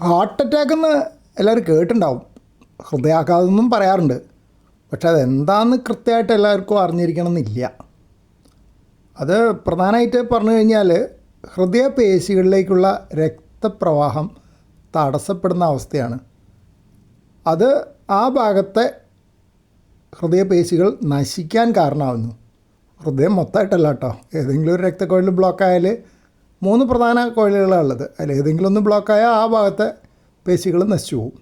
Heart attack എന്ന് എല്ലാവരും കേട്ടിട്ടുണ്ടാവും. ഹൃദയാഘാതമെന്നും പറയാറുണ്ട്. പക്ഷെ അതെന്താണെന്ന് കൃത്യമായിട്ട് എല്ലാവർക്കും അറിഞ്ഞിരിക്കണം എന്നില്ല അത് പ്രധാനമായിട്ട് പറഞ്ഞു കഴിഞ്ഞാൽ ഹൃദയപേശികളിലേക്കുള്ള രക്തപ്രവാഹം തടസ്സപ്പെടുന്ന അവസ്ഥയാണ്. അത് ആ ഭാഗത്തെ ഹൃദയപേശികൾ നശിക്കാൻ കാരണമാകുന്നു ഹൃദയം മൊത്തമായിട്ടല്ല കേട്ടോ. ഏതെങ്കിലും ഒരു രക്തക്കൊഴൽ ബ്ലോക്കായാൽ മൂന്ന് പ്രധാന കോയിലുകളാണ് ഉള്ളത്. അതിൽ ഏതെങ്കിലും ഒന്ന് ബ്ലോക്കായാൽ ആ ഭാഗത്തെ പേശികൾ നശിച്ചു പോകും.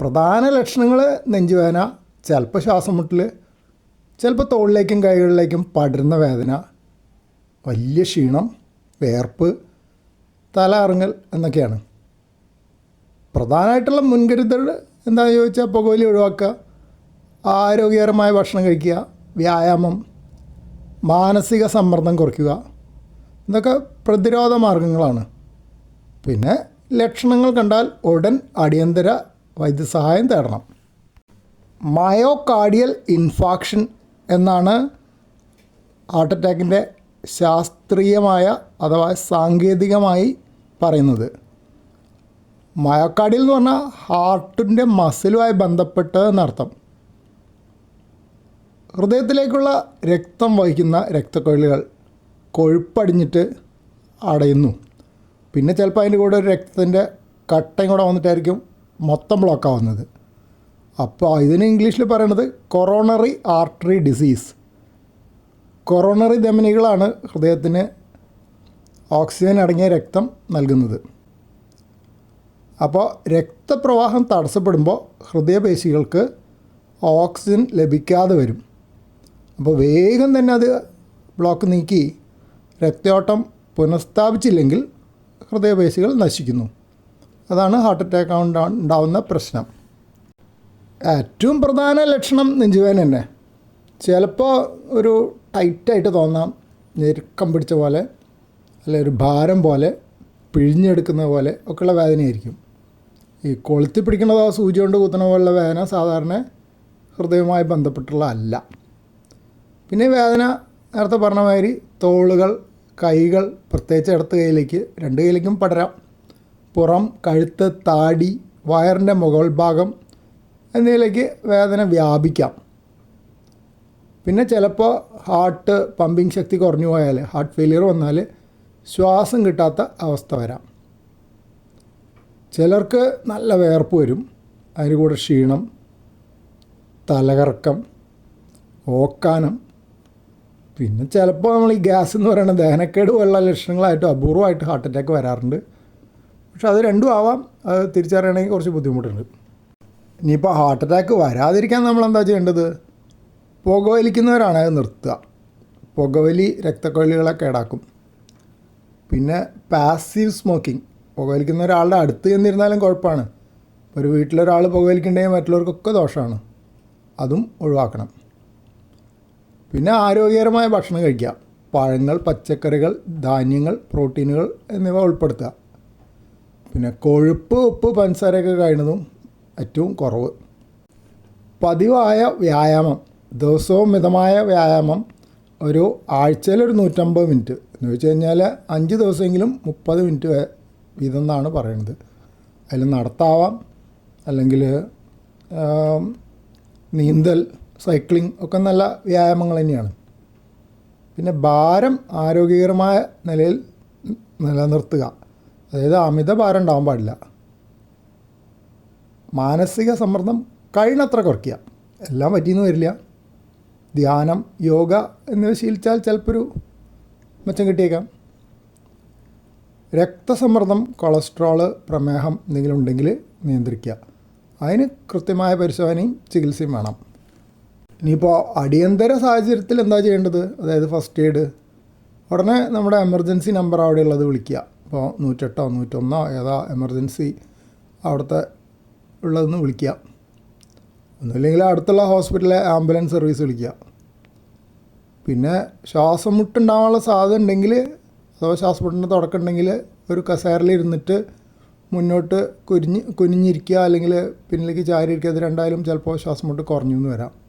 പ്രധാന ലക്ഷണങ്ങൾ നെഞ്ചുവേദന ചിലപ്പോൾ ശ്വാസം മുട്ടൽ ചിലപ്പോൾ തോളിലേക്കും കൈകളിലേക്കും പടരുന്ന വേദന വലിയ ക്ഷീണം വേർപ്പ് തല ഇറങ്ങൽ എന്നൊക്കെയാണ്. പ്രധാനമായിട്ടുള്ള മുൻകരുതൽ എന്താണെന്ന് ചോദിച്ചാൽ പുകവലി ഒഴിവാക്കുക ആരോഗ്യകരമായ ഭക്ഷണം കഴിക്കുക വ്യായാമം മാനസിക സമ്മർദ്ദം കുറയ്ക്കുക ഇതൊക്കെ പ്രതിരോധ മാർഗങ്ങളാണ്. പിന്നെ ലക്ഷണങ്ങൾ കണ്ടാൽ ഉടൻ അടിയന്തര വൈദ്യസഹായം തേടണം. മയോകാർഡിയൽ ഇൻഫാക്ഷൻ എന്നാണ് ഹാർട്ട് അറ്റാക്കിന്റെ ശാസ്ത്രീയമായ അഥവാ സാങ്കേതികമായി പറയുന്നത്. മയോകാർഡിയൽ എന്ന് പറഞ്ഞാൽ ഹാർട്ടിന്റെ മസിലുമായി ബന്ധപ്പെട്ട് എന്നർത്ഥം. ഹൃദയത്തിലേക്കുള്ള രക്തം വഹിക്കുന്ന രക്തക്കൊഴലുകൾ കൊഴുപ്പടിഞ്ഞിട്ട് അടയുന്നു. പിന്നെ ചിലപ്പോൾ അതിന്റെ കൂടെ ഒരു രക്തത്തിന്റെ കട്ടയും കൂടെ വന്നിട്ടായിരിക്കും മൊത്തം ബ്ലോക്ക് ആവുന്നത്. അപ്പോൾ ഇതിന് ഇംഗ്ലീഷിൽ പറയണത് കൊറോണറി ആർട്ടറി ഡിസീസ് കൊറോണറി ധമനികളാണ് ഹൃദയത്തിന് ഓക്സിജൻ അടങ്ങിയ രക്തം നൽകുന്നത്. അപ്പോൾ രക്തപ്രവാഹം തടസ്സപ്പെടുമ്പോൾ ഹൃദയപേശികൾക്ക് ഓക്സിജൻ ലഭിക്കാതെ വരും. അപ്പോൾ വേഗം തന്നെ അത് ബ്ലോക്ക് നീക്കി രക്തയോട്ടം പുനഃസ്ഥാപിച്ചില്ലെങ്കിൽ ഹൃദയപേശികൾ നശിക്കുന്നു. അതാണ് ഹാർട്ട് അറ്റാക്ക് ഉണ്ടാവുന്ന പ്രശ്നം. ഏറ്റവും പ്രധാന ലക്ഷണം നെഞ്ചുവേദന തന്നെ. ചിലപ്പോൾ ഒരു ടൈറ്റായിട്ട് തോന്നാം. ഞെരുക്കം പിടിച്ച പോലെ അല്ലെ ഒരു ഭാരം പോലെ പിഴിഞ്ഞെടുക്കുന്ന പോലെ ഒക്കെയുള്ള വേദനയായിരിക്കും. ഈ കൊളുത്തി പിടിക്കുന്നതോ സൂചി കൊണ്ട് കുത്തുന്ന പോലുള്ള വേദന സാധാരണ ഹൃദയവുമായി ബന്ധപ്പെട്ടുള്ള അല്ല. പിന്നെ വേദന നേരത്തെ പറഞ്ഞ മാതിരി തോളുകൾ കൈകൾ പ്രത്യേകിച്ച് ഇടത്ത് കൈയിലേക്ക് രണ്ട് കൈയിലേക്കും പടരാം. പുറം കഴുത്ത് താടി വയറിന്റെ മുകൾ ഭാഗം എന്നിവയിലേക്ക് വേദന വ്യാപിക്കാം. പിന്നെ ചിലപ്പോൾ ഹാർട്ട് പമ്പിങ് ശക്തി കുറഞ്ഞു പോയാൽ ഹാർട്ട് ഫെയിലിയർ വന്നാൽ ശ്വാസം കിട്ടാത്ത അവസ്ഥ വരാം. ചിലർക്ക് നല്ല വേർപ്പ് വരും അതിന് കൂടെ ക്ഷീണം തലകറക്കം ഓക്കാനം പിന്നെ ചിലപ്പോൾ നമ്മൾ ഈ ഗ്യാസ് എന്ന് പറയുന്ന ദഹനക്കേട് പോലുള്ള ലക്ഷണങ്ങളായിട്ട് അപൂർവമായിട്ട് ഹാർട്ട് അറ്റാക്ക് വരാറുണ്ട്. പക്ഷെ അത് രണ്ടും ആവാം. അത് തിരിച്ചറിയണമെങ്കിൽ കുറച്ച് ബുദ്ധിമുട്ടുണ്ട്. ഇനിയിപ്പോൾ ഹാർട്ട് അറ്റാക്ക് വരാതിരിക്കാൻ നമ്മൾ എന്താ ചെയ്യേണ്ടത്? പുകവലിക്കുന്നവരാണ് അത് നിർത്തുക. പുകവലി രക്തക്കൊഴലുകളെ കേടാക്കും പിന്നെ പാസീവ് സ്മോക്കിംഗ് പുകവലിക്കുന്ന ഒരാളുടെ അടുത്ത് ചെന്നിരുന്നാലും കുഴപ്പമാണ്. ഒരു വീട്ടിലൊരാൾ പുകവലിക്കുന്നുണ്ടെങ്കിൽ മറ്റുള്ളവർക്കൊക്കെ ദോഷമാണ്. അതും ഒഴിവാക്കണം. പിന്നെ ആരോഗ്യകരമായ ഭക്ഷണം കഴിക്കുക. പഴങ്ങൾ പച്ചക്കറികൾ ധാന്യങ്ങൾ പ്രോട്ടീനുകൾ എന്നിവ ഉൾപ്പെടുത്തുക. പിന്നെ കൊഴുപ്പ് ഉപ്പ് പഞ്ചസാരയൊക്കെ കഴിയുന്നതും ഏറ്റവും കുറവ്. പതിവായ വ്യായാമം ദിവസവും മിതമായ വ്യായാമം ഒരു ആഴ്ചയിൽ ഒരു നൂറ്റമ്പത് മിനിറ്റ് എന്ന് വെച്ച് കഴിഞ്ഞാൽ അഞ്ച് ദിവസമെങ്കിലും മുപ്പത് മിനിറ്റ് വീതം എന്നാണ് പറയുന്നത്. അതിൽ നടത്താവാം. അല്ലെങ്കിൽ നീന്തൽ സൈക്ലിംഗ് ഒക്കെ നല്ല വ്യായാമങ്ങൾ തന്നെയാണ്. പിന്നെ ഭാരം ആരോഗ്യകരമായ നിലയിൽ നിലനിർത്തുക. അതായത് അമിത ഭാരം ഉണ്ടാവാൻ പാടില്ല. മാനസിക സമ്മർദ്ദം കഴിയുന്നത്ര കുറയ്ക്കുക. എല്ലാം പറ്റിയെന്ന് വരില്ല. ധ്യാനം യോഗ എന്നിവ ശീലിച്ചാൽ ചിലപ്പോൾ ഒരു മെച്ചം കിട്ടിയേക്കാം. രക്തസമ്മർദ്ദം കൊളസ്ട്രോൾ പ്രമേഹം എന്തെങ്കിലും ഉണ്ടെങ്കിൽ നിയന്ത്രിക്കുക. അതിന് കൃത്യമായ പരിശോധനയും ചികിത്സയും വേണം. ഇനിയിപ്പോൾ അടിയന്തര സാഹചര്യത്തിൽ എന്താ ചെയ്യേണ്ടത്? അതായത് ഫസ്റ്റ് എയ്ഡ് ഉടനെ നമ്മുടെ എമർജൻസി നമ്പർ അവിടെ ഉള്ളത് വിളിക്കുക. ഇപ്പോൾ നൂറ്റെട്ടോ നൂറ്റൊന്നോ ഏതാ എമർജൻസി അവിടുത്തെ ഉള്ളതെന്ന് വിളിക്കുക. ഒന്നുമില്ലെങ്കിൽ അടുത്തുള്ള ഹോസ്പിറ്റലിലെ ആംബുലൻസ് സർവീസ് വിളിക്കുക. പിന്നെ ശ്വാസം മുട്ടുണ്ടാവാനുള്ള സാധ്യത ഉണ്ടെങ്കിൽ അഥവാ ശ്വാസമുട്ടിന്റെ തുടക്കം ഉണ്ടെങ്കിൽ ഒരു കസേരയിൽ ഇരുന്നിട്ട് മുന്നോട്ട് കുരിഞ്ഞ് കുനിഞ്ഞിരിക്കുക അല്ലെങ്കിൽ പിന്നിലേക്ക് ചാരി ഇരിക്കുക ഇത് രണ്ടായാലും ചിലപ്പോൾ ശ്വാസം മുട്ട് കുറഞ്ഞു എന്ന് വരാം.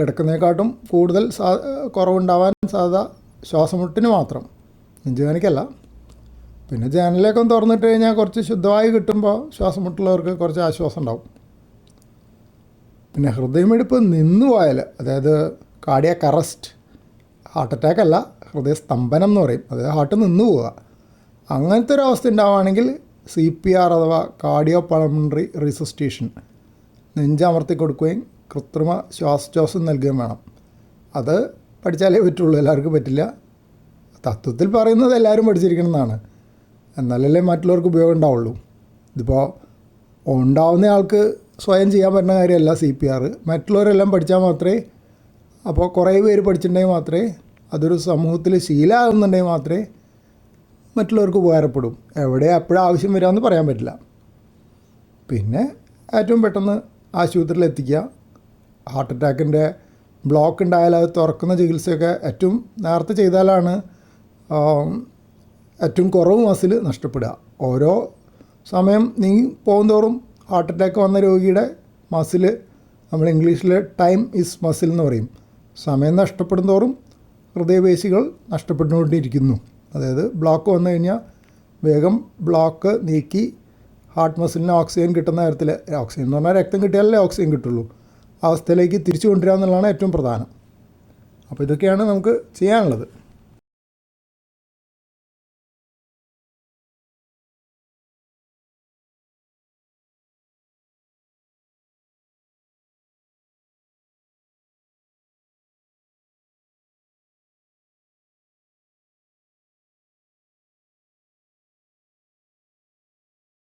കിടക്കുന്നതിനെക്കാട്ടും കൂടുതൽ സാ കുറവുണ്ടാവാൻ സാധ്യത ശ്വാസമുട്ടിന് മാത്രം. നെഞ്ചുവേദനയ്ക്കല്ല പിന്നെ ജനലൊക്കെ തുറന്നിട്ട് കഴിഞ്ഞാൽ കുറച്ച് ശുദ്ധമായി കിട്ടുമ്പോൾ ശ്വാസമുട്ടുള്ളവർക്ക് കുറച്ച് ആശ്വാസം ഉണ്ടാവും. പിന്നെ ഹൃദയമെടുപ്പ് നിന്നു പോയാൽ അതായത് കാടിയ കറസ്റ്റ് ഹാർട്ട് അറ്റാക്ക് അല്ല ഹൃദയസ്തംഭനം എന്ന് പറയും. അതായത് ഹാർട്ട് നിന്നു പോവുക. അങ്ങനത്തെ ഒരു അവസ്ഥ ഉണ്ടാവുകയാണെങ്കിൽ സി പി ആർ അഥവാ കാർഡിയോ പൾമണറി റിസസ്റ്റേഷൻ നെഞ്ചമർത്തി കൊടുക്കുകയും കൃത്രിമ ശ്വാസോച്ഛ്വാസം നൽകുകയും വേണം. അത് പഠിച്ചാലേ പറ്റുള്ളൂ എല്ലാവർക്കും പറ്റില്ല. തത്വത്തിൽ പറയുന്നത് എല്ലാവരും പഠിച്ചിരിക്കണം പഠിച്ചിരിക്കണമെന്നാണ്. എന്നാലല്ലേ മറ്റുള്ളവർക്ക് ഉപയോഗം ഉണ്ടാവുള്ളൂ. ഇതിപ്പോൾ ഉണ്ടാവുന്ന ആൾക്ക് സ്വയം ചെയ്യാൻ പറ്റുന്ന കാര്യമല്ല സി പി ആർ. മറ്റുള്ളവരെല്ലാം പഠിച്ചാൽ മാത്രമേ അപ്പോൾ കുറേ പേര് പഠിച്ചിട്ടുണ്ടെങ്കിൽ മാത്രമേ അതൊരു സമൂഹത്തിൽ ശീലമാകുന്നുണ്ടെങ്കിൽ മാത്രമേ മറ്റുള്ളവർക്ക് ഉപകാരപ്പെടും. എവിടെ എപ്പോഴും ആവശ്യം വരാമെന്ന് പറയാൻ പറ്റില്ല. പിന്നെ ഏറ്റവും പെട്ടെന്ന് ആശുപത്രിയിൽ എത്തിക്കുക. ഹാർട്ട് അറ്റാക്കിന്റെ ബ്ലോക്ക് ഉണ്ടായാൽ അത് തുറക്കുന്ന ചികിത്സയൊക്കെ ഏറ്റവും നേരത്തെ ചെയ്താലാണ് ഏറ്റവും കുറവ് മസിൽ നഷ്ടപ്പെടുക. ഓരോ സമയം നീ പോകുന്തോറും ഹാർട്ട് അറ്റാക്ക് വന്ന രോഗിയുടെ മസിൽ നമ്മൾ ഇംഗ്ലീഷിൽ ടൈം ഈസ് മസിൽ എന്ന് പറയും. സമയം നഷ്ടപ്പെടും തോറും ഹൃദയപേശികൾ നഷ്ടപ്പെട്ടുകൊണ്ടിരിക്കുന്നു. അതായത് ബ്ലോക്ക് വന്നു കഴിഞ്ഞാൽ വേഗം ബ്ലോക്ക് നീക്കി ഹാർട്ട് മസിലിന് ഓക്സിജൻ കിട്ടുന്ന തരത്തിൽ ഓക്സിജൻ എന്ന് പറഞ്ഞാൽ രക്തം കിട്ടിയാലേ ഓക്സിജൻ കിട്ടുള്ളൂ. അവസ്ഥയിലേക്ക് തിരിച്ചു കൊണ്ടുവരിക എന്നുള്ളതാണ് ഏറ്റവും പ്രധാനം. അപ്പോൾ ഇതൊക്കെയാണ് നമുക്ക് ചെയ്യാനുള്ളത്.